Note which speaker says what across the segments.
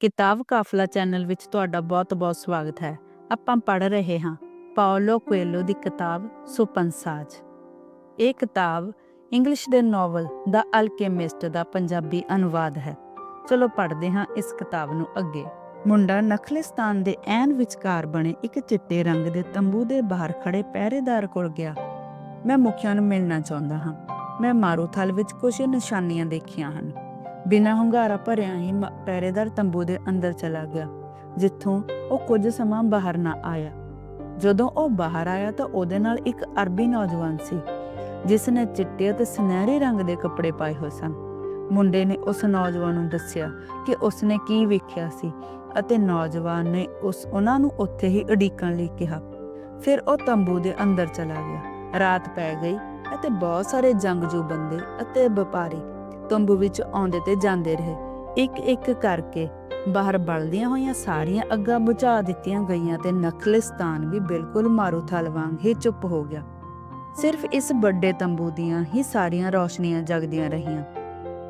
Speaker 1: ਕਿਤਾਬ ਕਾਫਲਾ ਚੈਨਲ ਵਿੱਚ ਤੁਹਾਡਾ ਬਹੁਤ-ਬਹੁਤ ਸਵਾਗਤ ਹੈ। ਆਪਾਂ ਪੜ੍ਹ ਰਹੇ ਹਾਂ ਪਾਓਲੋ ਕੋਏਲੋ ਦੀ ਕਿਤਾਬ ਸੁਪਨਸਾਜ। ਇਹ ਕਿਤਾਬ ਇੰਗਲਿਸ਼ ਦੇ ਨੋਵਲ ਦਾ ਅਲਕੇਮਿਸਟ ਦਾ ਪੰਜਾਬੀ ਅਨੁਵਾਦ ਹੈ। ਚਲੋ ਪੜ੍ਹਦੇ ਹਾਂ ਇਸ ਕਿਤਾਬ ਨੂੰ ਅੱਗੇ। ਮੁੰਡਾ ਨਖਲਿਸਤਾਨ ਦੇ ਐਨ ਵਿਚਕਾਰ ਬਣੇ ਇੱਕ ਚਿੱਟੇ ਰੰਗ ਦੇ ਤੰਬੂ ਦੇ ਬਾਹਰ ਖੜੇ ਪਹਿਰੇਦਾਰ ਕੋਲ ਗਿਆ। ਮੈਂ ਮੁਖੀਆਂ ਨੂੰ ਮਿਲਣਾ ਚਾਹੁੰਦਾ ਹਾਂ। ਮੈਂ ਮਾਰੂਥਲ ਵਿੱਚ ਕੁਝ ਨਿਸ਼ਾਨੀਆਂ ਦੇਖੀਆਂ ਹਨ। ਬਿਨਾਂ ਹੁੰਗਾਰਾ ਭਰਿਆ ਹੀ ਪਹਿਰੇਦਾਰ ਤੰਬੂ ਦੇ ਅੰਦਰ ਚਲਾ ਗਿਆ, ਜਿੱਥੋਂ ਉਹ ਕੁਝ ਸਮਾਂ ਬਾਹਰ ਨਾ ਆਇਆ। ਜਦੋਂ ਉਹ ਬਾਹਰ ਆਇਆ ਤਾਂ ਉਹਦੇ ਨਾਲ ਇੱਕ ਅਰਬੀ ਨੌਜਵਾਨ ਸੀ, ਜਿਸ ਨੇ ਚਿੱਟੇ ਅਤੇ ਸੁਨਹਿਰੇ ਰੰਗ ਦੇ ਕੱਪੜੇ ਪਾਏ ਹੋਏ ਸਨ। ਮੁੰਡੇ ਨੇ ਉਸ ਨੌਜਵਾਨ ਨੂੰ ਦੱਸਿਆ ਕਿ ਉਸਨੇ ਕੀ ਵੇਖਿਆ ਸੀ ਅਤੇ ਨੌਜਵਾਨ ਨੇ ਉਸ ਉਹਨਾਂ ਨੂੰ ਉੱਥੇ ਹੀ ਉਡੀਕਣ ਲਈ ਕਿਹਾ। ਫਿਰ ਉਹ ਤੰਬੂ ਦੇ ਅੰਦਰ ਚਲਾ ਗਿਆ। ਰਾਤ ਪੈ ਗਈ ਅਤੇ ਬਹੁਤ ਸਾਰੇ ਜੰਗਜੂ ਬੰਦੇ ਅਤੇ ਵਪਾਰੀ ਤੰਬੂ ਵਿੱਚ ਆਉਂਦੇ ਤੇ ਜਾਂਦੇ ਰਹੇ। ਇੱਕ ਇੱਕ ਕਰਕੇ ਬਾਹਰ ਬਲਦੀਆਂ ਹੋਈਆਂ ਸਾਰੀਆਂ ਅੱਗਾਂ ਬੁਝਾ ਦਿੱਤੀਆਂ ਗਈਆਂ ਤੇ ਨਖਲਿਸਤਾਨ ਵੀ ਬਿਲਕੁਲ ਮਾਰੂਥਲ ਵਾਂਗ ਹੀ ਚੁੱਪ ਹੋ ਗਿਆ। ਸਿਰਫ ਇਸ ਵੱਡੇ ਤੰਬੂ ਦੀਆਂ ਹੀ ਸਾਰੀਆਂ ਰੌਸ਼ਨੀਆਂ ਜਗਦੀਆਂ ਰਹੀਆਂ।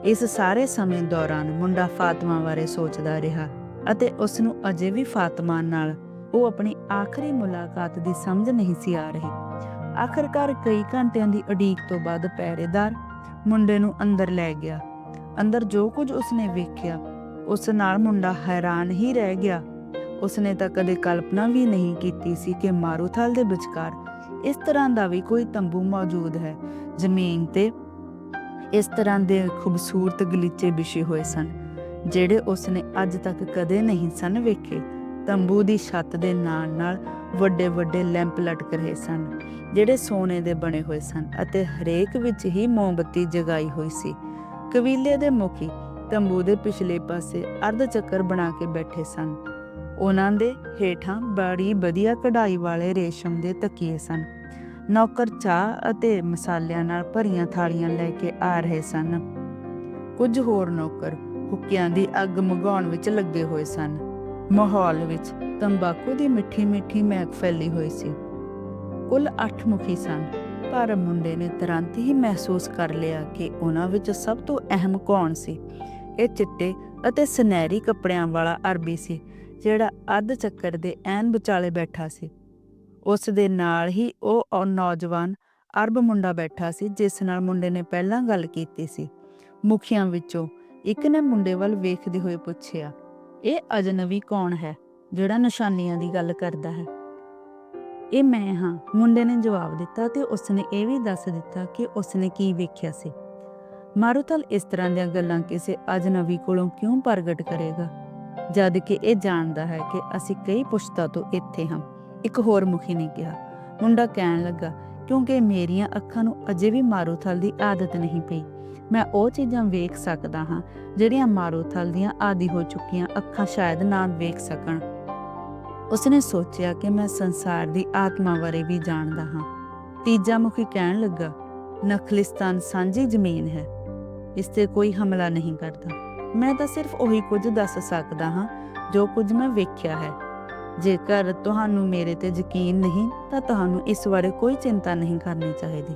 Speaker 1: ਇਸ ਸਾਰੇ ਸਮੇਂ ਦੌਰਾਨ ਮੁੰਡਾ ਫਾਤਮਾ ਬਾਰੇ ਸੋਚਦਾ ਰਿਹਾ ਅਤੇ ਉਸ ਨੂੰ ਅਜੇ ਵੀ ਫਾਤਮਾ ਨਾਲ ਉਹ ਆਪਣੀ ਆਖਰੀ ਮੁਲਾਕਾਤ ਦੀ ਸਮਝ ਨਹੀਂ ਸੀ ਆ ਰਹੀ। ਆਖਰਕਾਰ ਕਈ ਘੰਟਿਆਂ ਦੀ ਉਡੀਕ ਤੋਂ ਬਾਅਦ ਪਹਿਰੇਦਾਰ ਮੁੰਡੇ ਨੂੰ ਅੰਦਰ ਲੈ ਗਿਆ। ਅੰਦਰ ਜੋ ਕੁਝ ਉਸਨੇ ਵੇਖਿਆ, ਉਸ ਨਾਲ ਮੁੰਡਾ ਹੈਰਾਨ ਹੀ ਰਹਿ ਗਿਆ। ਉਸਨੇ ਤਾਂ ਕਦੇ ਕਲਪਨਾ ਵੀ ਨਹੀਂ ਕੀਤੀ ਸੀ ਕਿ ਮਾਰੂਥਲ ਦੇ ਵਿਚਕਾਰ ਇਸ ਤਰ੍ਹਾਂ ਦਾ ਵੀ ਕੋਈ ਤੰਬੂ ਮੌਜੂਦ ਹੈ। ਜ਼ਮੀਨ ਤੇ ਇਸ ਤਰ੍ਹਾਂ ਦੇ ਖੂਬਸੂਰਤ ਗਲੀਚੇ ਵਿਛੇ ਹੋਏ ਸਨ, ਜਿਹੜੇ ਉਸਨੇ ਅੱਜ ਤੱਕ ਕਦੇ ਨਹੀਂ ਸਨ ਵੇਖੇ। ਤੰਬੂ ਦੀ ਛੱਤ ਦੇ ਨਾਲ ਨਾਲ ਵੱਡੇ ਵੱਡੇ ਲੈਂਪ ਲਟਕ ਰਹੇ ਸਨ, ਜਿਹੜੇ ਸੋਨੇ ਦੇ ਬਣੇ ਹੋਏ ਸਨ ਅਤੇ ਹਰੇਕ ਵਿੱਚ ਹੀ ਮੋਮਬੱਤੀ ਜਗਾਈ ਹੋਈ ਸੀ। ਕਬੀਲੇ ਦੇ ਮੁਖੀ ਤੰਬੂ ਦੇ ਪਿਛਲੇ ਪਾਸੇ ਅਰਧ ਚੱਕਰ ਬਣਾ ਕੇ ਬੈਠੇ ਸਨ। ਉਹਨਾਂ ਦੇ ਹੇਠਾਂ ਬੜੀ ਵਧੀਆ ਕਢਾਈ ਵਾਲੇ ਰੇਸ਼ਮ ਦੇ ਤਕੀਏ ਸਨ। ਨੌਕਰ ਚਾਹ ਅਤੇ ਮਸਾਲਿਆਂ ਨਾਲ ਭਰੀਆਂ ਥਾਲੀਆਂ ਲੈ ਕੇ ਆ ਰਹੇ ਸਨ। ਕੁਝ ਹੋਰ ਨੌਕਰ ਹੁੱਕਿਆਂ ਦੀ ਅੱਗ ਮਗਾਉਣ ਵਿੱਚ ਲੱਗੇ ਹੋਏ ਸਨ। ਮਾਹੌਲ ਵਿੱਚ ਤੰਬਾਕੂ ਦੀ ਮਿੱਠੀ ਮਿੱਠੀ ਮਹਿਕ ਫੈਲੀ ਹੋਈ ਸੀ। ਕੁੱਲ 8 ਮੁਖੀ ਸਨ। ਪਰ ਮੁੰਡੇ ਨੇ ਤੁਰੰਤ ਹੀ ਮਹਿਸੂਸ ਕਰ ਲਿਆ ਕਿ ਉਹਨਾਂ ਵਿੱਚ ਸਭ ਤੋਂ ਅਹਿਮ ਕੌਣ ਸੀ। ਇਹ ਚਿੱਟੇ ਅਤੇ ਸੁਨਹਿਰੀ ਕੱਪੜਿਆਂ ਵਾਲਾ ਅਰਬੀ ਸੀ, ਜਿਹੜਾ ਅੱਧ ਚੱਕਰ ਦੇ ਐਨ ਵਿਚਾਲੇ ਬੈਠਾ ਸੀ। ਉਸ ਦੇ ਨਾਲ ਹੀ ਉਹ ਨੌਜਵਾਨ ਅਰਬ ਮੁੰਡਾ ਬੈਠਾ ਸੀ, ਜਿਸ ਨਾਲ ਮੁੰਡੇ ਨੇ ਪਹਿਲਾਂ ਗੱਲ ਕੀਤੀ ਸੀ। ਮੁਖੀਆਂ ਵਿੱਚੋਂ ਇੱਕ ਨੇ ਮੁੰਡੇ ਵੱਲ ਵੇਖਦੇ ਹੋਏ ਪੁੱਛਿਆ ਇਹ ਅਜਨਬੀ ਕੌਣ ਹੈ, ਜਿਹੜਾ ਨਿਸ਼ਾਨੀਆਂ ਦੀ ਗੱਲ ਕਰਦਾ ਹੈ? ਇਹ ਮੈਂ ਹਾਂ, ਮੁੰਡੇ ਨੇ ਜਵਾਬ ਦਿੱਤਾ ਤੇ ਉਸਨੇ ਇਹ ਵੀ ਦੱਸ ਦਿੱਤਾ ਕਿ ਉਸਨੇ ਕੀ ਵੇਖਿਆ ਸੀ। ਮਾਰੂਤਲ ਇਸ ਤਰ੍ਹਾਂ ਦੀਆਂ ਗੱਲਾਂ ਕਿਸੇ ਅਜਨਬੀ ਕੋਲੋਂ ਕਿਉਂ ਪ੍ਰਗਟ ਕਰੇਗਾ? ਜਦ ਕਿ ਇਹ ਜਾਣਦਾ ਹੈ ਕਿ ਅਸੀਂ ਕਈ ਪੁਸ਼ਤਾਂ ਤੋਂ ਇੱਥੇ ਹਾਂ। ਇੱਕ ਹੋਰ ਮੁਖੀ ਨੇ ਕਿਹਾ, ਮੁੰਡਾ ਕਹਿਣ ਲੱਗਾ, ਕਿਉਂਕਿ ਮੇਰੀਆਂ ਅੱਖਾਂ ਨੂੰ ਅਜੇ ਵੀ ਮਾਰੂਥਲ ਦੀ ਆਦਤ ਨਹੀਂ ਪਈ। ਮੈਂ ਉਹ ਚੀਜ਼ਾਂ ਵੇਖ ਸਕਦਾ ਹਾਂ, ਜਿਹੜੀਆਂ ਮਾਰੂਥਲ ਦੀਆਂ ਆਦੀ ਹੋ ਚੁੱਕੀਆਂ ਅੱਖਾਂ ਸ਼ਾਇਦ ਨਾ ਵੇਖ ਸਕਣ। ਉਸਨੇ ਸੋਚਿਆ ਕਿ ਮੈਂ ਸੰਸਾਰ ਦੀ ਆਤਮਾ ਬਾਰੇ ਵੀ ਜਾਣਦਾ ਹਾਂ। ਤੀਜਾ ਮੁਖੀ ਕਹਿਣ ਲੱਗਾ, ਨਖਲਿਸਤਾਨ ਸਾਂਝੀ ਜ਼ਮੀਨ ਹੈ। ਇਸ ਤੇ ਕੋਈ ਹਮਲਾ ਨਹੀਂ ਕਰਦਾ। ਮੈਂ ਤਾਂ ਸਿਰਫ ਉਹੀ ਕੁਝ ਦੱਸ ਸਕਦਾ ਹਾਂ, ਜੋ ਕੁਝ ਮੈਂ ਵੇਖਿਆ ਹੈ। ਜੇਕਰ ਤੁਹਾਨੂੰ ਮੇਰੇ ਤੇ ਯਕੀਨ ਨਹੀਂ, ਤਾਂ ਤੁਹਾਨੂੰ ਇਸ ਬਾਰੇ ਕੋਈ ਚਿੰਤਾ ਨਹੀਂ ਕਰਨੀ ਚਾਹੀਦੀ।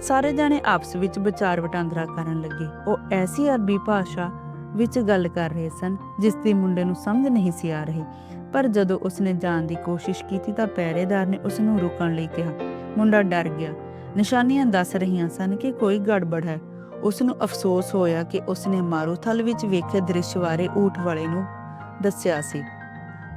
Speaker 1: ਸਾਰੇ ਜਾਣੇ ਆਪਸ ਵਿੱਚ ਵਿਚਾਰ ਵਟਾਂਦਰਾ ਕਰਨ ਲੱਗੇ। ਉਹ ਐਸੀ ਅਰਬੀ ਭਾਸ਼ਾ ਵਿੱਚ ਗੱਲ ਕਰ ਰਹੇ ਸਨ, ਜਿਸ ਦੀ ਮੁੰਡੇ ਨੂੰ ਸਮਝ ਨਹੀਂ ਸੀ ਆ ਰਹੀ। ਪਰ ਜਦੋਂ ਉਸਨੇ ਜਾਣ ਦੀ ਕੋਸ਼ਿਸ਼ ਕੀਤੀ ਤਾਂ ਪਹਿਰੇਦਾਰ ਨੇ ਉਸ ਨੂੰ ਰੁਕਣ ਲਈ ਕਿਹਾ। ਮੁੰਡਾ ਡਰ ਗਿਆ। ਨਿਸ਼ਾਨੀਆਂ ਦੱਸ ਰਹੀਆਂ ਸਨ ਕਿ ਕੋਈ ਗੜਬੜ ਹੈ। ਉਸ ਨੂੰ ਅਫਸੋਸ ਹੋਇਆ ਕਿ ਉਸਨੇ ਮਾਰੂਥਲ ਵਿੱਚ ਵੇਖੇ ਦ੍ਰਿਸ਼ ਬਾਰੇ ਊਠ ਵਾਲੇ ਨੂੰ ਦੱਸਿਆ ਸੀ।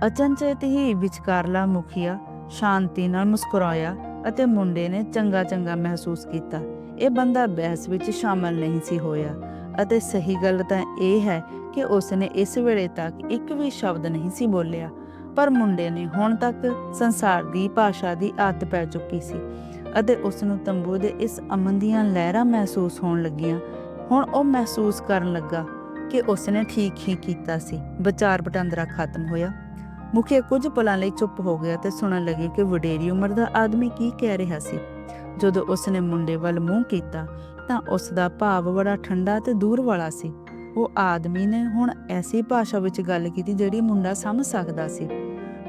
Speaker 1: ਅਚਨਚੇਤ ਹੀ ਵਿਚਕਾਰਲਾ ਮੁਖੀਆ ਸ਼ਾਂਤੀ ਨਾਲ ਮੁਸਕਰਾਇਆ। ਅਤੇ ਮੁੰਡੇ ਨੇ ਚੰਗਾ ਚੰਗਾ ਮਹਿਸੂਸ ਕੀਤਾ। ਇਹ ਬੰਦਾ ਬਹਿਸ ਵਿੱਚ ਸ਼ਾਮਲ ਨਹੀਂ ਸੀ ਹੋਇਆ ਅਤੇ ਸਹੀ ਗੱਲ ਤਾਂ ਇਹ ਹੈ ਕਿ ਉਸਨੇ ਇਸ ਵੇਲੇ ਤੱਕ ਇੱਕ ਵੀ ਸ਼ਬਦ ਨਹੀਂ ਸੀ ਬੋਲਿਆ, ਪਰ ਮੁੰਡੇ ਨੇ ਹੁਣ ਤੱਕ ਸੰਸਾਰ ਦੀ ਭਾਸ਼ਾ ਦੀ ਆਦਤ ਪੈ ਚੁੱਕੀ ਸੀ ਅਤੇ ਉਸ ਨੂੰ ਤੰਬੂ ਦੇ ਇਸ ਅਮਨ ਦੀਆਂ ਲਹਿਰਾਂ ਮਹਿਸੂਸ ਹੋਣ ਲੱਗੀਆਂ। ਹੁਣ ਉਹ ਮਹਿਸੂਸ ਕਰਨ ਲੱਗਾ ਕਿ ਉਸਨੇ ਠੀਕ ਹੀ ਕੀਤਾ ਸੀ। ਵਿਚਾਰ ਵਟਾਂਦਰਾ ਖਤਮ ਹੋਇਆ। ਮੁਖੀਆ ਕੁਝ ਪਲਾਂ ਲਈ ਚੁੱਪ ਹੋ ਗਿਆ ਤੇ ਸੁਣਨ ਲੱਗੇ ਕਿ ਵਡੇਰੀ ਉਮਰ ਦਾ ਆਦਮੀ ਕੀ ਕਹਿ ਰਿਹਾ ਸੀ। ਜਦੋਂ ਉਸਨੇ ਮੁੰਡੇ ਵੱਲ ਮੂੰਹ ਕੀਤਾ, ਤਾਂ ਉਸ ਦਾ ਭਾਵ ਬੜਾ ਠੰਡਾ ਤੇ ਦੂਰ ਵਾਲਾ ਸੀ। ਉਹ ਆਦਮੀ ਨੇ ਹੁਣ ਐਸੀ ਭਾਸ਼ਾ ਵਿੱਚ ਗੱਲ ਕੀਤੀ ਜਿਹੜੀ ਮੁੰਡਾ ਸਮਝ ਸਕਦਾ ਸੀ।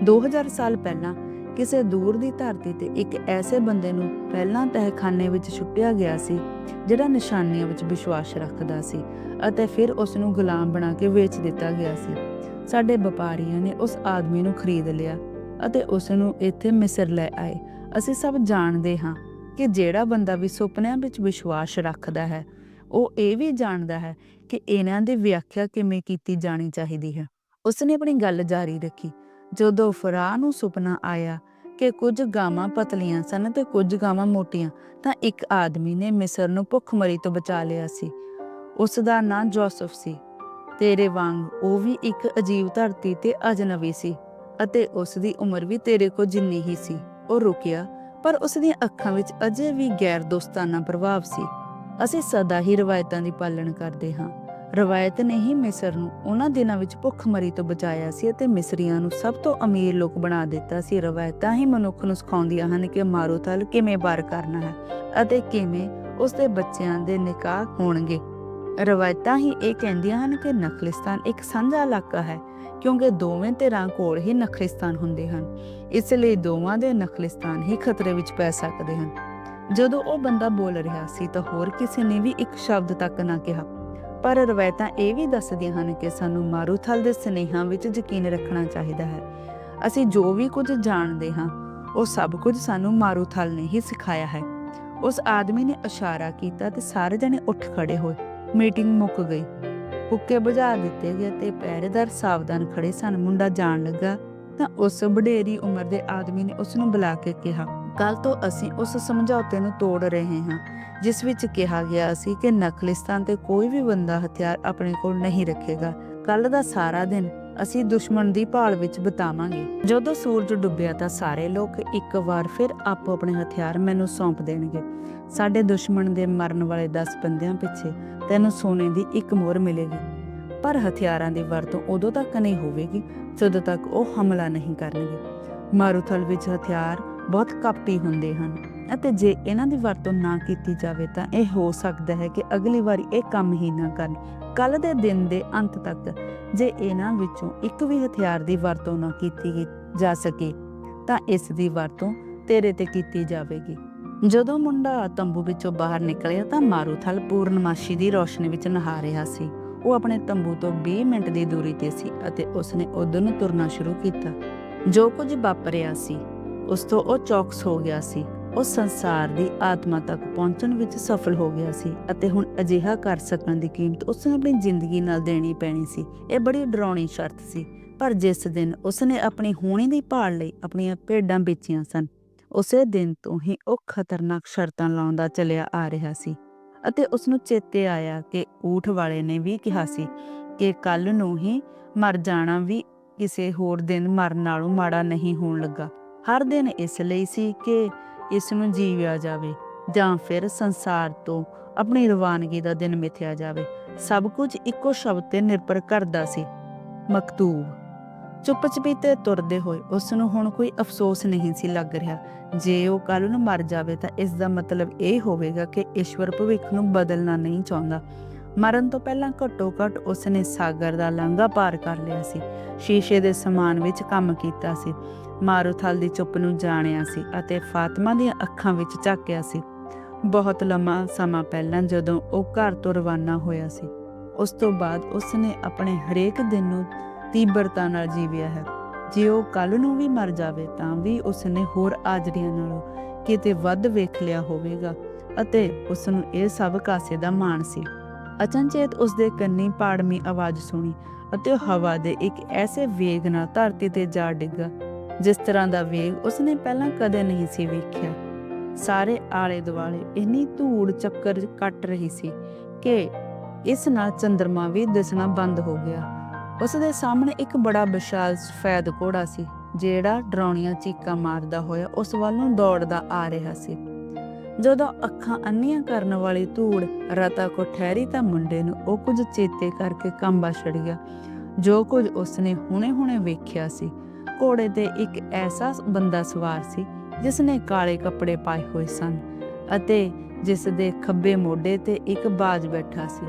Speaker 1: 2000 ਸਾਲ ਪਹਿਲਾਂ ਕਿਸੇ ਦੂਰ ਦੀ ਧਰਤੀ ਤੇ ਇੱਕ ਐਸੇ ਬੰਦੇ ਨੂੰ ਪਹਿਲਾਂ ਤਹਿਖਾਨੇ ਵਿੱਚ ਛੁੱਟਿਆ ਗਿਆ ਸੀ, ਜਿਹੜਾ ਨਿਸ਼ਾਨੀਆਂ ਵਿੱਚ ਵਿਸ਼ਵਾਸ ਰੱਖਦਾ ਸੀ ਅਤੇ ਫਿਰ ਉਸ ਨੂੰ ਗੁਲਾਮ ਬਣਾ ਕੇ ਵੇਚ ਦਿੱਤਾ ਗਿਆ ਸੀ। ਸਾਡੇ ਵਪਾਰੀਆਂ ਨੇ ਉਸ ਆਦਮੀ ਨੂੰ ਖਰੀਦ ਲਿਆ ਅਤੇ ਉਸ ਨੂੰ ਇੱਥੇ ਮਿਸਰ ਲੈ ਆਏ। ਅਸੀਂ ਸਭ ਜਾਣਦੇ ਹਾਂ ਕਿ ਜਿਹੜਾ ਬੰਦਾ ਵੀ ਸੁਪਨਿਆਂ ਵਿੱਚ ਵਿਸ਼ਵਾਸ ਰੱਖਦਾ ਹੈ, ਉਹ ਇਹ ਵੀ ਜਾਣਦਾ ਹੈ ਕਿ ਇਹਨਾਂ ਦੀ ਵਿਆਖਿਆ ਕਿਵੇਂ ਕੀਤੀ ਜਾਣੀ ਚਾਹੀਦੀ ਹੈ। ਉਸਨੇ ਆਪਣੀ ਗੱਲ ਜਾਰੀ ਰੱਖੀ। ਜਦੋਂ ਫਰਾਹ ਨੂੰ ਸੁਪਨਾ ਆਇਆ ਕਿ ਕੁਝ ਗਾਵਾਂ ਪਤਲੀਆਂ ਸਨ ਤੇ ਕੁਝ ਗਾਵਾਂ ਮੋਟੀਆਂ, ਤਾਂ ਇੱਕ ਆਦਮੀ ਨੇ ਮਿਸਰ ਨੂੰ ਭੁੱਖਮਰੀ ਤੋਂ ਬਚਾ ਲਿਆ ਸੀ। ਉਸ ਦਾ ਨਾਂ ਜੋਸਫ ਸੀ। ਤੇਰੇ ਵਾਂਗ ਉਹ ਵੀ ਇੱਕ ਅਜੀਬ ਧਰਤੀ ਤੇ ਅਜਨਬੀ ਸੀ ਅਤੇ ਉਸ ਦੀ ਉਮਰ ਵੀ ਤੇਰੇ ਕੋ ਜਿੰਨੀ ਹੀ ਸੀ। ਉਹ ਰੁਕਿਆ, ਪਰ ਉਸ ਦੀਆਂ ਅੱਖਾਂ ਵਿੱਚ ਅਜੇ ਵੀ ਗੈਰ ਦੋਸਤਾਨਾ ਪ੍ਰਭਾਵ ਸੀ। ਅਸੀਂ ਸਦਾ ਹੀ ਰਵਾਇਤਾਂ ਦੀ ਪਾਲਣ ਕਰਦੇ ਹਾਂ। ਰਵਾਇਤ ਨੇ ਹੀ ਮਿਸਰ ਨੂੰ ਉਹਨਾਂ ਦਿਨਾਂ ਵਿੱਚ ਭੁੱਖਮਰੀ ਤੋਂ ਬਚਾਇਆ ਸੀ ਅਤੇ ਮਿਸਰੀਆਂ ਨੂੰ ਸਭ ਤੋਂ ਅਮੀਰ ਲੋਕ ਬਣਾ ਦਿੱਤਾ ਸੀ। ਰਵਾਇਤਾਂ ਹੀ ਮਨੁੱਖ ਨੂੰ ਸਿਖਾਉਂਦੀਆਂ ਹਨ ਕਿ ਮਾਰੂਥਲ ਕਿਵੇਂ ਬਾਰ ਕਰਨਾ ਹੈ ਅਤੇ ਕਿਵੇਂ ਉਸ ਦੇ ਬੱਚਿਆਂ ਦੇ ਨਿਕਾਹ ਹੋਣਗੇ। ਰਵਾਇਤਾਂ ਹੀ ਇਹ ਕਹਿੰਦੀਆਂ ਹਨ ਕਿ ਨਖਲਿਸਤਾਨ ਇੱਕ ਸਾਂਝਾ ਇਲਾਕਾ ਹੈ, ਕਿਉਂਕਿ ਦੋਵੇਂ ਧਿਰਾਂ ਕੋਲ ਹੀ ਨਖਲਿਸਤਾਨ ਹੁੰਦੇ ਹਨ। ਇਸ ਲਈ ਦੋਵਾਂ ਦੇ ਨਖਲਿਸਤਾਨ ਹੀ ਖਤਰੇ ਵਿੱਚ ਪੈ ਸਕਦੇ ਹਨ। ਜਦੋਂ ਉਹ ਬੰਦਾ ਬੋਲ ਰਿਹਾ ਸੀ ਤਾਂ ਹੋਰ ਕਿਸੇ ਨੇ ਵੀ ਇੱਕ ਸ਼ਬਦ ਤੱਕ ਨਾ ਕਿਹਾ। ਪਰ ਰਵਾਇਤਾਂ ਇਹ ਵੀ ਦੱਸਦੀਆਂ ਹਨ ਕਿ ਸਾਨੂੰ ਮਾਰੂਥਲ ਦੇ ਸਨੇਹਾਂ ਵਿੱਚ ਯਕੀਨ ਰੱਖਣਾ ਚਾਹੀਦਾ ਹੈ। ਅਸੀਂ ਜੋ ਵੀ ਕੁਝ ਜਾਣਦੇ ਹਾਂ, ਉਹ ਸਭ ਕੁਝ ਸਾਨੂੰ ਮਾਰੂਥਲ ਨੇ ਹੀ ਸਿਖਾਇਆ ਹੈ। ਉਸ ਆਦਮੀ ਨੇ ਇਸ਼ਾਰਾ ਕੀਤਾ ਤੇ ਸਾਰੇ ਜਣੇ ਉੱਠ ਖੜੇ ਹੋਏ। ਮੀਟਿੰਗ ਮੁੱਕ ਗਈ। ਹੁੱਕੇ ਬੁਝਾ ਦਿੱਤੇ ਗਏ ਤੇ ਪਹਿਰੇਦਾਰ ਸਾਵਧਾਨ ਖੜੇ ਸਨ। ਮੁੰਡਾ ਜਾਣ ਲੱਗਾ ਤਾਂ ਉਸ ਵਡੇਰੀ ਉਮਰ ਦੇ ਆਦਮੀ ਨੇ ਉਸ ਨੂੰ ਬੁਲਾ ਕੇ ਕਿਹਾ ਕੱਲ ਤੋਂ ਅਸੀਂ ਉਸ ਸਮਝੌਤੇ ਨੂੰ ਤੋੜ ਰਹੇ ਹਾਂ, ਜਿਸ ਵਿੱਚ ਕਿਹਾ ਗਿਆ ਸੀ ਕਿ ਨਖਲਿਸਤਾਨ ਤੇ ਕੋਈ ਵੀ ਬੰਦਾ ਹਥਿਆਰ ਆਪਣੇ ਕੋਲ ਨਹੀਂ ਰੱਖੇਗਾ। ਕੱਲ ਦਾ ਸਾਰਾ ਦਿਨ ਅਸੀਂ ਦੁਸ਼ਮਣ ਦੀ ਭਾਲ ਵਿੱਚ ਬਿਤਾਵਾਂਗੇ। ਜਦੋਂ ਸੂਰਜ ਡੁੱਬਿਆ ਤਾਂ ਸਾਰੇ ਲੋਕ ਇੱਕ ਵਾਰ ਫਿਰ ਆਪੋ ਆਪਣੇ ਹਥਿਆਰ ਮੈਨੂੰ ਸੌਂਪ ਦੇਣਗੇ। ਸਾਡੇ ਦੁਸ਼ਮਣ ਦੇ ਮਰਨ ਵਾਲੇ 10 ਬੰਦਿਆਂ ਪਿੱਛੇ ਤੈਨੂੰ ਸੋਨੇ ਦੀ ਇੱਕ ਮੋਹਰ ਮਿਲੇਗੀ। ਪਰ ਹਥਿਆਰਾਂ ਦੀ ਵਰਤੋਂ ਉਦੋਂ ਤੱਕ ਨਹੀਂ ਹੋਵੇਗੀ, ਜਦੋਂ ਤੱਕ ਉਹ ਹਮਲਾ ਨਹੀਂ ਕਰਨਗੇ। ਮਾਰੂਥਲ ਵਿੱਚ ਹਥਿਆਰ ਬਹੁਤ ਕਾਪੀ ਹੁੰਦੇ ਹਨ। ਅਤੇ ਜੇ ਇਹਨਾਂ ਦੀ ਵਰਤੋਂ ਨਾ ਕੀਤੀ ਜਾਵੇ ਤਾਂ ਇਹ ਹੋ ਸਕਦਾ ਹੈ ਕਿ ਅਗਲੀ ਵਾਰੀ ਇਹ ਕੰਮ ਹੀ ਨਾ ਕਰਨ। ਕੱਲ ਦੇ ਦਿਨ ਦੇ ਅੰਤ ਤੱਕ ਜੇ ਇਹਨਾਂ ਵਿੱਚੋਂ ਇੱਕ ਵੀ ਹਥਿਆਰ ਦੀ ਵਰਤੋਂ ਨਾ ਕੀਤੀ ਜਾ ਸਕੇ, ਤਾਂ ਇਸ ਦੀ ਵਰਤੋਂ ਤੇਰੇ ਤੇ ਕੀਤੀ ਜਾਵੇਗੀ। ਜਦੋਂ ਮੁੰਡਾ ਤੰਬੂ ਵਿੱਚੋਂ ਬਾਹਰ ਨਿਕਲਿਆ ਤਾਂ ਮਾਰੂਥਲ ਪੂਰਨਮਾਸ਼ੀ ਦੀ ਰੋਸ਼ਨੀ ਵਿੱਚ ਨਹਾ ਰਿਹਾ ਸੀ। ਉਹ ਆਪਣੇ ਤੰਬੂ ਤੋਂ 20 ਮਿੰਟ ਦੀ ਦੂਰੀ ਤੇ ਸੀ ਅਤੇ ਉਸਨੇ ਉਧਰ ਨੂੰ ਤੁਰਨਾ ਸ਼ੁਰੂ ਕੀਤਾ। ਜੋ ਕੁਝ ਵਾਪਰਿਆ ਸੀ, ਉਸ ਤੋਂ ਉਹ ਚੌਕਸ ਹੋ ਗਿਆ ਸੀ। ਉਹ ਸੰਸਾਰ ਦੀ ਆਤਮਾ ਤੱਕ ਪਹੁੰਚਣ ਵਿੱਚ ਸਫਲ ਹੋ ਗਿਆ ਸੀ ਅਤੇ ਹੁਣ ਅਜਿਹਾ ਕਰ ਸਕਣ ਦੀ ਕੀਮਤ ਉਸ ਨੂੰ ਆਪਣੀ ਜ਼ਿੰਦਗੀ ਨਾਲ ਦੇਣੀ ਪੈਣੀ ਸੀ। ਇਹ ਬੜੀ ਡਰਾਉਣੀ ਸ਼ਰਤ ਸੀ, ਪਰ ਜਿਸ ਦਿਨ ਉਸ ਨੇ ਆਪਣੀ ਹੋਣੀ ਦੀ ਭਾਲ ਲਈ ਆਪਣੀਆਂ ਭੇਡਾਂ ਵੇਚੀਆਂ ਸਨ, ਉਸੇ ਦਿਨ ਤੋਂ ਹੀ ਉਹ ਖਤਰਨਾਕ ਸ਼ਰਤਾਂ ਲਾਉਂਦਾ ਚੱਲਿਆ ਆ ਰਿਹਾ ਸੀ ਅਤੇ ਉਸ ਨੂੰ ਚੇਤੇ ਆਇਆ ਕਿ ਊਠ ਵਾਲੇ ਨੇ ਵੀ ਕਿਹਾ ਸੀ ਕਿ ਕੱਲ ਨੂੰ ਹੀ ਮਰ ਜਾਣਾ ਵੀ ਕਿਸੇ ਹੋਰ ਦਿਨ ਮਰਨ ਨਾਲੋਂ ਮਾੜਾ ਨਹੀਂ ਹੋਣ ਲੱਗਾ। ਹਰ ਦਿਨ ਇਸ ਲਈ ਸੀ ਕਿ ਇਸ ਨੂੰ ਜੀਵਿਆ ਜਾਵੇ ਜਾਂ ਫਿਰ ਸੰਸਾਰ ਤੋਂ ਆਪਣੀ ਰਵਾਨਗੀ ਦਾ ਦਿਨ ਮਿਥਿਆ ਜਾਵੇ। ਸਭ ਕੁਝ ਇੱਕੋ ਸ਼ਬਦ ਤੇ ਨਿਰਭਰ ਕਰਦਾ ਸੀ। ਮਕਤੂਬ ਚੁੱਪ ਤੁਰਦੇ ਹੋਏ ਉਸ ਨੂੰ ਹੁਣ ਕੋਈ ਅਫਸੋਸ ਨਹੀਂ ਸੀ ਲੱਗ ਰਿਹਾ। ਜੇ ਉਹ ਕੱਲ ਨੂੰ ਮਰ ਜਾਵੇ ਤਾਂ ਇਸ ਦਾ ਮਤਲਬ ਇਹ ਹੋਵੇਗਾ ਕਿ ਈਸ਼ਵਰ ਭਵਿੱਖ ਨੂੰ ਬਦਲਣਾ ਨਹੀਂ ਚਾਹੁੰਦਾ। ਮਰਨ ਤੋਂ ਪਹਿਲਾਂ ਘੱਟੋ ਘੱਟ ਉਸ ਨੇ ਸਾਗਰ ਦਾ ਲਾਂਘਾ ਪਾਰ ਕਰ ਲਿਆ ਸੀ। ਸ਼ੀਸ਼ੇ ਦੇ ਸਮਾਨ ਵਿੱਚ ਕੰਮ ਕੀਤਾ ਸੀ। ਮਾਰੂਥਲ ਦੀ ਚੁੱਪ ਨੂੰ ਜਾਣਿਆ ਸੀ ਅਤੇ ਫਾਤਮਾ ਦੀਆਂ ਅੱਖਾਂ ਵਿੱਚ ਝਾਕਿਆ ਸੀ। ਬਹੁਤ ਲੰਮਾ ਸਮਾਂ ਪਹਿਲਾਂ ਜਦੋਂ ਉਹ ਘਰ ਤੋਂ ਰਵਾਨਾ ਹੋਇਆ ਸੀ। ਉਸ ਤੋਂ ਬਾਅਦ ਉਸ ਨੇ ਆਪਣੇ ਹਰੇਕ ਦਿਨ ਨੂੰ ਤੀਬਰਤਾ ਨਾਲ ਜੀਵਿਆ ਹੈ। ਜੇ ਉਹ ਕੱਲ ਨੂੰ ਵੀ ਮਰ ਜਾਵੇ ਤਾਂ ਵੀ ਉਸ ਨੇ ਹੋਰ ਆਜੜੀਆਂ ਨਾਲੋਂ ਕਿਤੇ ਵੱਧ ਵੇਖ ਲਿਆ ਹੋਵੇਗਾ ਅਤੇ ਉਸ ਨੂੰ ਇਹ ਸਭ ਕਾਸੇ ਦਾ ਮਾਣ ਸੀ। ਅਚਨਚੇਤ ਉਸ ਦੇ ਕੰਨੀ ਪਾੜਮੀ ਆਵਾਜ਼ ਸੁਣੀ ਅਤੇ ਉਹ ਹਵਾ ਦੇ ਇੱਕ ਐਸੇ ਵੇਗ ਨਾਲ ਧਰਤੀ ਤੇ ਜਾ ਡਿੱਗਾ ਜਿਸ ਤਰ੍ਹਾਂ ਦਾ ਵੇਗ ਉਸਨੇ ਪਹਿਲਾਂ ਕਦੇ ਨਹੀਂ ਸੀ ਵੇਖਿਆ। ਸਾਰੇ ਆਲੇ ਦੁਆਲੇ ਇੰਨੀ ਧੂੜ ਚੱਕਰ ਕੱਟ ਰਹੀ ਸੀ ਕਿ ਇਸ ਨਾਲ ਚੰ드ਰਮਾ ਵੀ ਦਿਸਣਾ ਬੰਦ ਹੋ ਗਿਆ। ਉਸ ਦੇ ਸਾਹਮਣੇ ਇੱਕ ਬੜਾ ਵਿਸ਼ਾਲ ਸਫੈਦ ਘੋੜਾ ਸੀ, ਜਿਹੜਾ ਡਰਾਉਣੀਆਂ ਚੀਕਾਂ ਮਾਰਦਾ ਹੋਇਆ ਉਸ ਵੱਲ ਨੂੰ ਦੌੜਦਾ ਆ ਰਿਹਾ ਸੀ। ਜਦੋਂ ਅੱਖਾਂ ਅੰਨੀਆਂ ਕਰਨ ਵਾਲੀ ਧੂੜ ਰਤਾ ਕੋ ਠਹਿਰੀ ਤਾਂ ਮੁੰਡੇ ਨੂੰ ਉਹ ਕੁਝ ਚੇਤੇ ਕਰਕੇ ਕੰਬਾ ਛੜ ਗਿਆ ਜੋ ਕੁਝ ਉਸਨੇ ਹੁਣੇ-ਹੁਣੇ ਵੇਖਿਆ ਸੀ। ਘੋੜੇ ਤੇ ਇੱਕ ਐਸਾ ਬੰਦਾ ਸਵਾਰ ਸੀ ਜਿਸ ਨੇ ਕਾਲੇ ਕੱਪੜੇ ਪਾਏ ਹੋਏ ਸਨ ਅਤੇ ਜਿਸ ਦੇ ਖੱਬੇ ਮੋਢੇ ਤੇ ਇੱਕ ਬਾਜ ਬੈਠਾ ਸੀ।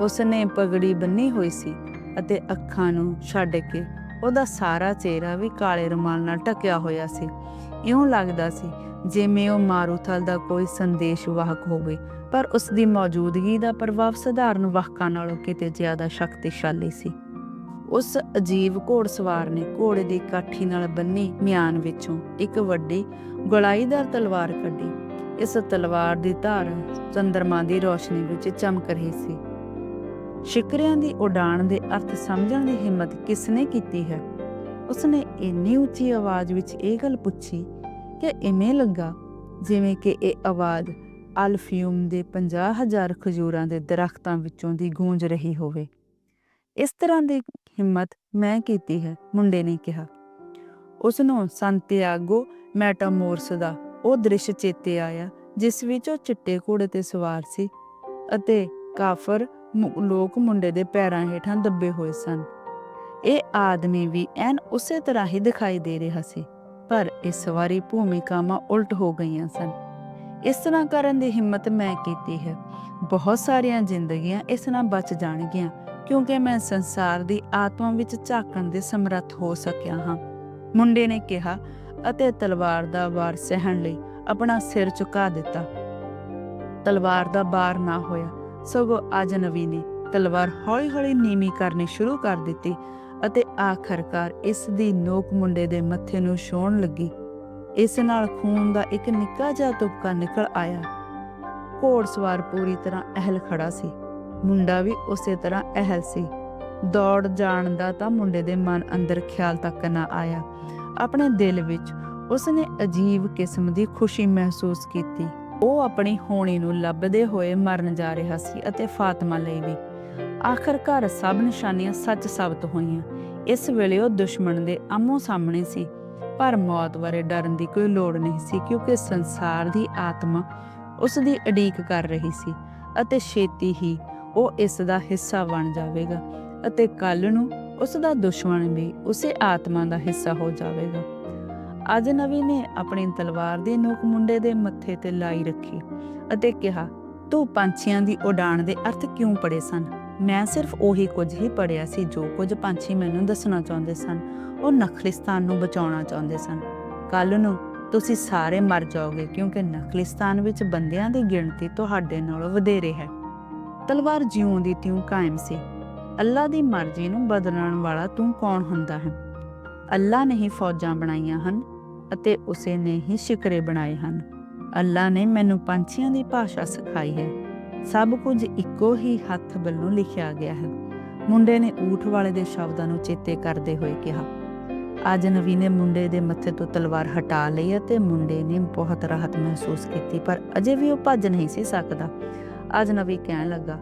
Speaker 1: ਉਸ ਨੇ ਪਗੜੀ ਬੰਨੀ ਹੋਈ ਸੀ ਅਤੇ ਅੱਖਾਂ ਨੂੰ ਛੱਡ ਕੇ ਉਹਦਾ ਸਾਰਾ ਚਿਹਰਾ ਵੀ ਕਾਲੇ ਰੁਮਾਲ ਨਾਲ ਢਕਿਆ ਹੋਇਆ ਸੀ। ਇਉਂ ਲੱਗਦਾ ਸੀ ਜਿਵੇਂ ਉਹ ਮਾਰੂਥਲ ਦਾ ਕੋਈ ਸੰਦੇਸ਼ ਵਾਹਕ ਹੋਵੇ, ਪਰ ਉਸ ਦੀ ਮੌਜੂਦਗੀ ਦਾ ਪ੍ਰਭਾਵ ਸਧਾਰਨ ਵਾਹਕਾਂ ਨਾਲੋਂ ਕਿਤੇ ਜ਼ਿਆਦਾ ਸ਼ਕਤੀਸ਼ਾਲੀ ਸੀ। ਉਸ ਅਜੀਬ ਘੋੜਸਵਾਰ ਨੇ ਘੋੜੇ ਦੀ ਕਾਠੀ ਨਾਲ ਬੰਨੀ ਮਿਆਨ ਵਿੱਚੋਂ ਇੱਕ ਵੱਡੀ ਗੋਲਾਈਦਾਰ ਤਲਵਾਰ ਕੱਢੀ। ਇਸ ਤਲਵਾਰ ਦੀ ਧਾਰ ਚੰਦਰਮਾ ਦੀ ਰੋਸ਼ਨੀ ਵਿੱਚ ਚਮਕ ਰਹੀ ਸੀ। ਸ਼ਿਕਰਿਆਂ ਦੀ ਉਡਾਣ ਦੇ ਅਰਥ ਸਮਝਣ ਦੀ ਹਿੰਮਤ ਕਿਸਨੇ ਕੀਤੀ ਹੈ? ਉਸਨੇ ਇੰਨੀ ਉੱਚੀ ਆਵਾਜ਼ ਵਿੱਚ ਇਹ ਗੱਲ ਪੁੱਛੀ ਕਿ ਇਵੇਂ ਲੱਗਾ ਜਿਵੇਂ ਕਿ ਇਹ ਆਵਾਜ਼ ਅਲਫਿਊਮ ਦੇ 50000 ਖਜੂਰਾਂ ਦੇ ਦਰਖਤਾਂ ਵਿੱਚੋਂ ਦੀ ਗੂੰਜ ਰਹੀ ਹੋਵੇ। ਇਸ ਤਰ੍ਹਾਂ ਦੀ ਹਿੰਮਤ ਮੈਂ ਕੀਤੀ ਹੈ, ਮੁੰਡੇ ਨੇ ਕਿਹਾ। ਉਸ ਨੂੰ ਸੰਤਿਆਗੋ ਮੈਟਾਮੋਰਸ ਦਾ ਉਹ ਦ੍ਰਿਸ਼ ਚੇਤੇ ਆਇਆ, ਜਿਸ ਵਿੱਚ ਉਹ ਚਿੱਟੇ ਘੋੜੇ ਤੇ ਸਵਾਰ ਸੀ ਅਤੇ ਕਾਫਰ ਲੋਕ ਮੁੰਡੇ ਦੇ ਪੈਰਾਂ ਹੇਠਾਂ ਦੱਬੇ ਹੋਏ ਸਨ। ਇਹ ਆਦਮੀ ਵੀ ਐਨ ਉਸੇ ਤਰ੍ਹਾਂ ਹੀ ਦਿਖਾਈ ਦੇ ਰਿਹਾ ਸੀ, ਪਰ ਇਸ ਵਾਰੀ ਭੂਮਿਕਾਵਾਂ ਉਲਟ ਹੋ ਗਈਆਂ ਸਨ। ਇਸ ਤਰ੍ਹਾਂ ਕਰਨ ਦੀ ਹਿੰਮਤ ਮੈਂ ਕੀਤੀ ਹੈ। ਬਹੁਤ ਸਾਰੀਆਂ ਜ਼ਿੰਦਗੀਆਂ ਇਸ ਨਾਲ ਬਚ ਜਾਣਗੀਆਂ। ਕਿਉਂਕਿ ਮੈਂ ਸੰਸਾਰ ਦੀ ਆਤਮਾ ਵਿੱਚ ਝਾਕਣ ਦੇ ਸਮਰੱਥ ਹੋ ਸਕਿਆ ਹਾਂ। ਮੁੰਡੇ ਨੇ ਕਿਹਾ ਅਤੇ ਤਲਵਾਰ ਦਾ ਵਾਰ ਸਹਿਣ ਲਈ ਆਪਣਾ ਸਿਰ ਝੁਕਾ ਦਿੱਤਾ। ਤਲਵਾਰ ਦਾ ਬਾਰ ਨਾ ਹੋਇਆ, ਸਗੋਂ ਅਜਨਬੀ ਨੇ ਤਲਵਾਰ ਹੌਲੀ-ਹੌਲੀ ਨੀਵੀਂ ਕਰਨੀ ਸ਼ੁਰੂ ਕਰ ਦਿੱਤੀ ਅਤੇ ਆਖਰਕਾਰ ਇਸ ਦੀ ਨੋਕ ਮੁੰਡੇ ਦੇ ਮੱਥੇ ਨੂੰ ਛੋਣ ਲੱਗੀ। ਇਸ ਨਾਲ ਖੂਨ ਦਾ ਇੱਕ ਨਿੱਕਾ ਜਿਹਾ ਤੁਪਕਾ ਨਿਕਲ ਆਇਆ। ਘੋੜਸਵਾਰ ਪੂਰੀ ਤਰ੍ਹਾਂ ਅਹਿਲ ਖੜਾ ਸੀ। ਮੁੰਡਾ ਵੀ ਉਸੇ ਤਰ੍ਹਾਂ ਅਹਿਲ ਸੀ। ਦੌੜ ਜਾਣ ਦਾ ਤਾਂ ਮੁੰਡੇ ਦੇ ਮਨ ਅੰਦਰ ਖਿਆਲ ਤੱਕ ਨਾ ਆਇਆ। ਆਪਣੇ ਦਿਲ ਵਿੱਚ ਉਸਨੇ ਅਜੀਬ ਕਿਸਮ ਦੀ ਖੁਸ਼ੀ ਮਹਿਸੂਸ ਕੀਤੀ। ਉਹ ਆਪਣੀ ਹੋਣੀ ਨੂੰ ਲੱਭਦੇ ਹੋਏ ਮਰਨ ਜਾ ਰਿਹਾ ਸੀ ਅਤੇ ਫਾਤਮਾ ਲਈ ਵੀ। ਆਖਰਕਾਰ ਸਭ ਨਿਸ਼ਾਨੀਆਂ ਸੱਚ ਸਾਬਤ ਹੋਈਆਂ। ਇਸ ਵੇਲੇ ਉਹ ਦੁਸ਼ਮਣ ਦੇ ਆਮੋ ਸਾਹਮਣੇ ਸੀ। ਪਰ ਮੌਤ ਬਾਰੇ ਡਰਨ ਦੀ ਕੋਈ ਲੋੜ ਨਹੀਂ ਸੀ ਕਿਉਂਕਿ ਸੰਸਾਰ ਦੀ ਆਤਮਾ ਉਸ ਦੀ ਅਡੀਕ ਕਰ ਰਹੀ ਸੀ ਅਤੇ ਛੇਤੀ ਹੀ ਉਹ ਇਸ ਦਾ ਹਿੱਸਾ ਬਣ ਜਾਵੇਗਾ ਅਤੇ ਕੱਲ ਨੂੰ ਉਸ ਦਾ ਦੁਸ਼ਮਣ ਵੀ ਉਸੇ ਆਤਮਾ ਦਾ ਹਿੱਸਾ ਹੋ ਜਾਵੇਗਾ। ਅੱਜ ਨਵੀ ਨੇ ਆਪਣੀ ਤਲਵਾਰ ਦੀ ਨੋਕ ਮੁੰਡੇ ਦੇ ਮੱਥੇ ਤੇ ਲਾਈ ਰੱਖੀ ਅਤੇ ਕਿਹਾ, ਤੂੰ ਪੰਛੀਆਂ ਦੀ ਉਡਾਣ ਦੇ ਅਰਥ ਕਿਉਂ ਪੜੇ ਸਨ? ਮੈਂ ਸਿਰਫ ਉਹੀ ਕੁਝ ਹੀ ਪੜਿਆ ਸੀ ਜੋ ਕੁਝ ਪੰਛੀ ਮੈਨੂੰ ਦੱਸਣਾ ਚਾਹੁੰਦੇ ਸਨ। ਉਹ ਨਖਲਿਸਤਾਨ ਨੂੰ ਬਚਾਉਣਾ ਚਾਹੁੰਦੇ ਸਨ। ਕੱਲ ਨੂੰ ਤੁਸੀਂ ਸਾਰੇ ਮਰ ਜਾਓਗੇ ਕਿਉਂਕਿ ਨਖਲਿਸਤਾਨ ਵਿੱਚ ਬੰਦਿਆਂ ਦੀ ਗਿਣਤੀ ਤੁਹਾਡੇ ਨਾਲੋਂ ਵਧੇਰੇ ਹੈ। ਤਲਵਾਰ ਜਿਉਂ ਦੀ ਤਿਉਂ ਕਾਇਮ ਸੀ। ਅੱਲਾ ਦੀ ਮਰਜ਼ੀ ਨੂੰ ਬਦਲਣ ਵਾਲਾ ਤੂੰ ਕੌਣ ਹੁੰਦਾ ਹੈ? ਅੱਲਾ ਨੇ ਹੀ ਫੌਜਾਂ ਬਣਾਈਆਂ ਹਨ ਅਤੇ ਉਸੇ ਨੇ ਹੀ ਸ਼ਿਕਰੇ ਬਣਾਏ ਹਨ। ਅੱਲਾ ਨੇ ਮੈਨੂੰ ਪੰਛੀਆਂ ਦੀ ਭਾਸ਼ਾ ਸਿਖਾਈ ਹੈ। ਸਭ ਕੁਝ ਇੱਕੋ ਹੀ ਹੱਥ ਵੱਲੋਂ ਲਿਖਿਆ ਗਿਆ ਹੈ। ਮੁੰਡੇ ਨੇ ਊਠ ਵਾਲੇ ਦੇ ਸ਼ਬਦਾਂ ਨੂੰ ਚੇਤੇ ਕਰਦੇ ਹੋਏ ਕਿਹਾ, ਅੱਜ ਨਵੀ ਨੇ ਮੁੰਡੇ ਦੇ ਮੱਥੇ ਤੋਂ ਤਲਵਾਰ ਹਟਾ ਲਈ ਅਤੇ ਮੁੰਡੇ ਨੇ ਬਹੁਤ ਰਾਹਤ ਮਹਿਸੂਸ ਕੀਤੀ, ਪਰ ਅਜੇ ਵੀ ਉਹ ਭੱਜ ਨਹੀਂ ਸੀ ਸਕਦਾ। ਅਜਨਬੀ ਕਹਿਣ ਲੱਗਾ,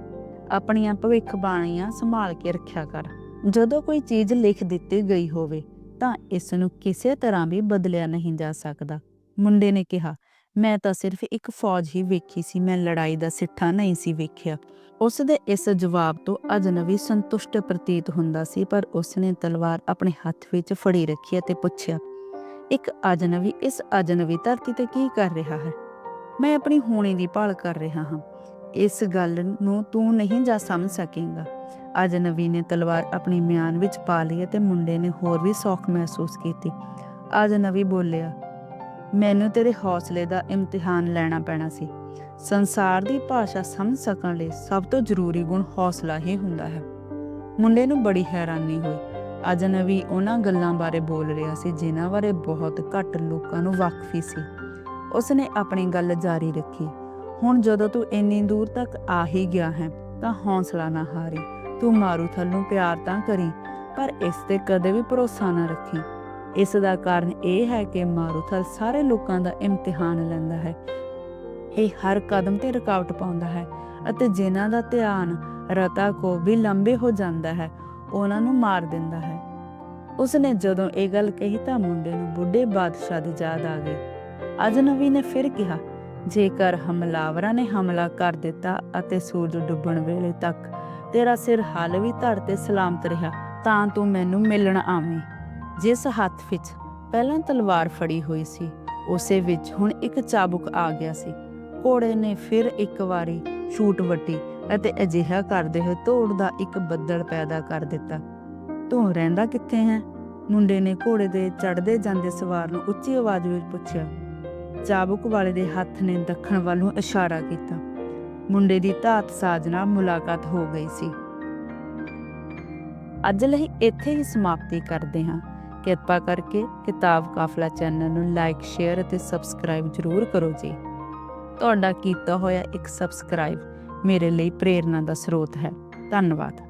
Speaker 1: ਆਪਣੀਆਂ ਭਵਿੱਖ ਬਾਣੀਆਂ ਸੰਭਾਲ ਕੇ ਰੱਖਿਆ ਕਰ। ਜਦੋਂ ਕੋਈ ਚੀਜ਼ ਲਿਖ ਦਿੱਤੀ ਗਈ ਹੋਵੇ, ਤਾਂ ਇਸ ਨੂੰ ਕਿਸੇ ਤਰ੍ਹਾਂ ਵੀ ਬਦਲਿਆ ਨਹੀਂ ਜਾ ਸਕਦਾ। ਮੁੰਡੇ ਨੇ ਕਿਹਾ, ਮੈਂ ਤਾਂ ਸਿਰਫ ਇੱਕ ਫੌਜ ਹੀ ਵੇਖੀ ਸੀ, ਮੈਂ ਲੜਾਈ ਦਾ ਸਿੱਠਾ ਨਹੀਂ ਸੀ ਵੇਖਿਆ। ਉਸ ਦੇ ਇਸ ਜਵਾਬ ਤੋਂ ਅਜਨਬੀ ਸੰਤੁਸ਼ਟ ਪ੍ਰਤੀਤ ਹੁੰਦਾ ਸੀ, ਪਰ ਉਸ ਨੇ ਤਲਵਾਰ ਆਪਣੇ ਹੱਥ ਵਿੱਚ ਫੜੀ ਰੱਖੀ ਅਤੇ ਪੁੱਛਿਆ, ਇੱਕ ਅਜਨਬੀ, ਇਸ ਅਜਨਬੀ ਧਰਤੀ ਤੇ ਕੀ ਕਰ ਰਿਹਾ ਹੈ? ਮੈਂ ਆਪਣੀ ਹੋਣੀ ਦੀ ਭਾਲ ਕਰ ਰਿਹਾ ਹਾਂ। ਇਸ ਗੱਲ ਨੂੰ ਤੂੰ ਨਹੀਂ ਜਾ ਸਮਝ ਸਕੇਂਗਾ। ਅਜਨਬੀ ਨੇ ਤਲਵਾਰ ਆਪਣੀ ਮਿਆਨ ਵਿੱਚ ਪਾ ਲਈ ਅਤੇ ਮੁੰਡੇ ਨੇ ਹੋਰ ਵੀ ਸੌਖ ਮਹਿਸੂਸ ਕੀਤੀ। ਅੱਜ ਅਜਨਬੀ ਬੋਲਿਆ, ਮੈਨੂੰ ਤੇਰੇ ਹੌਸਲੇ ਦਾ ਇਮਤਿਹਾਨ ਲੈਣਾ ਪੈਣਾ ਸੀ। ਸੰਸਾਰ ਦੀ ਭਾਸ਼ਾ ਸਮਝ ਸਕਣ ਲਈ ਸਭ ਤੋਂ ਜ਼ਰੂਰੀ ਗੁਣ ਹੌਸਲਾ ਹੀ ਹੁੰਦਾ ਹੈ ਮੁੰਡੇ ਨੂੰ ਬੜੀ ਹੈਰਾਨੀ ਹੋਈ। ਅਜਨਬੀ ਉਹਨਾਂ ਗੱਲਾਂ ਬਾਰੇ ਬੋਲ ਰਿਹਾ ਸੀ ਜਿਨ੍ਹਾਂ ਬਾਰੇ ਬਹੁਤ ਘੱਟ ਲੋਕਾਂ ਨੂੰ ਵਾਕਫੀ ਸੀ। ਉਸਨੇ ਆਪਣੀ ਗੱਲ ਜਾਰੀ ਰੱਖੀ। ਹੁਣ ਜਦੋਂ ਤੂੰ ਇੰਨੀ ਦੂਰ ਤੱਕ ਆ ਹੀ ਗਿਆ ਹੈ, ਤਾਂ ਹੌਸਲਾ ਨਾ ਹਾਰੀ। ਤੂੰ ਮਾਰੂਥਲ ਨੂੰ ਪਿਆਰ ਤਾਂ ਕਰੀ, ਪਰ ਇਸ ਤੇ ਕਦੇ ਵੀ ਭਰੋਸਾ ਨਾ ਰੱਖੀ। ਇਸ ਦਾ ਕਾਰਨ ਇਹ ਹੈ ਕਿ ਮਾਰੂਥਲ ਸਾਰੇ ਲੋਕਾਂ ਦਾ ਇਮਤਿਹਾਨ ਲੈਂਦਾ ਹੈ। ਇਹ ਹਰ ਕਦਮ ਤੇ ਰੁਕਾਵਟ ਪਾਉਂਦਾ ਹੈ ਅਤੇ ਜਿਨ੍ਹਾਂ ਦਾ ਧਿਆਨ ਰਤਾ ਕੋ ਵੀ ਲੰਬੇ ਹੋ ਜਾਂਦਾ ਹੈ, ਉਹਨਾਂ ਨੂੰ ਮਾਰ ਦਿੰਦਾ ਹੈ। ਉਸਨੇ ਜਦੋਂ ਇਹ ਗੱਲ ਕਹੀ ਤਾਂ ਮੁੰਡੇ ਨੂੰ ਬੁੱਢੇ ਬਾਦਸ਼ਾਹ ਦੀ ਯਾਦ ਆ ਗਈ। ਅਜਨਬੀ ਨੇ ਫਿਰ ਕਿਹਾ ਜੇਕਰ ਹਮਲਾਵਰਾਂ ਨੇ ਹਮਲਾ ਕਰ ਦਿੱਤਾ ਅਤੇ ਸੂਰਜ ਡੁੱਬਣ ਵੇਲੇ ਤੱਕ ਤੇਰਾ ਸਿਰ ਹਾਲ ਵੀ ਧੜ ਤੇ ਸਲਾਮਤ ਰਿਹਾ, ਤਾਂ ਤੂੰ ਮੈਨੂੰ ਮਿਲਣ ਆਵੇਂ। ਜਿਸ ਹੱਥ ਵਿੱਚ ਪਹਿਲਾਂ ਤਲਵਾਰ ਫੜੀ ਹੋਈ ਸੀ, ਉਸੇ ਵਿੱਚ ਹੁਣ ਇੱਕ ਚਾਬੁਕ ਆ ਗਿਆ ਸੀ। ਘੋੜੇ ਨੇ ਫਿਰ ਇੱਕ ਵਾਰੀ ਛੂਟ ਵੱਟੀ ਅਤੇ ਅਜਿਹਾ ਕਰਦੇ ਹੋਏ ਧੂੜ ਦਾ ਇੱਕ ਬੱਦਲ ਪੈਦਾ ਕਰ ਦਿੱਤਾ। ਤੂੰ ਰਹਿੰਦਾ ਕਿੱਥੇ ਹੈ? ਮੁੰਡੇ ਨੇ ਘੋੜੇ ਦੇ ਚੜਦੇ ਜਾਂਦੇ ਸਵਾਰ ਨੂੰ ਉੱਚੀ ਆਵਾਜ਼ ਵਿੱਚ ਪੁੱਛਿਆ। ਚਾਬੁਕ ਵਾਲੇ ਦੇ ਹੱਥ ਨੇ ਦੱਖਣ ਵੱਲ ਨੂੰ ਇਸ਼ਾਰਾ ਕੀਤਾ। ਮੁੰਡੇ ਦੀ ਧਾਤ ਸਾਜ ਨਾਲ ਮੁਲਾਕਾਤ ਹੋ ਗਈ ਸੀ। ਅੱਜ ਲਈ ਇੱਥੇ ਹੀ ਸਮਾਪਤੀ ਕਰਦੇ ਹਾਂ। ਕਿਰਪਾ ਕਰਕੇ ਕਿਤਾਬ ਕਾਫਲਾ ਚੈਨਲ ਨੂੰ ਲਾਈਕ, ਸ਼ੇਅਰ ਅਤੇ ਸਬਸਕ੍ਰਾਈਬ ਜ਼ਰੂਰ ਕਰੋ ਜੀ। ਤੁਹਾਡਾ ਕੀਤਾ ਹੋਇਆ ਇੱਕ ਸਬਸਕ੍ਰਾਈਬ ਮੇਰੇ ਲਈ ਪ੍ਰੇਰਨਾ ਦਾ ਸਰੋਤ ਹੈ। ਧੰਨਵਾਦ।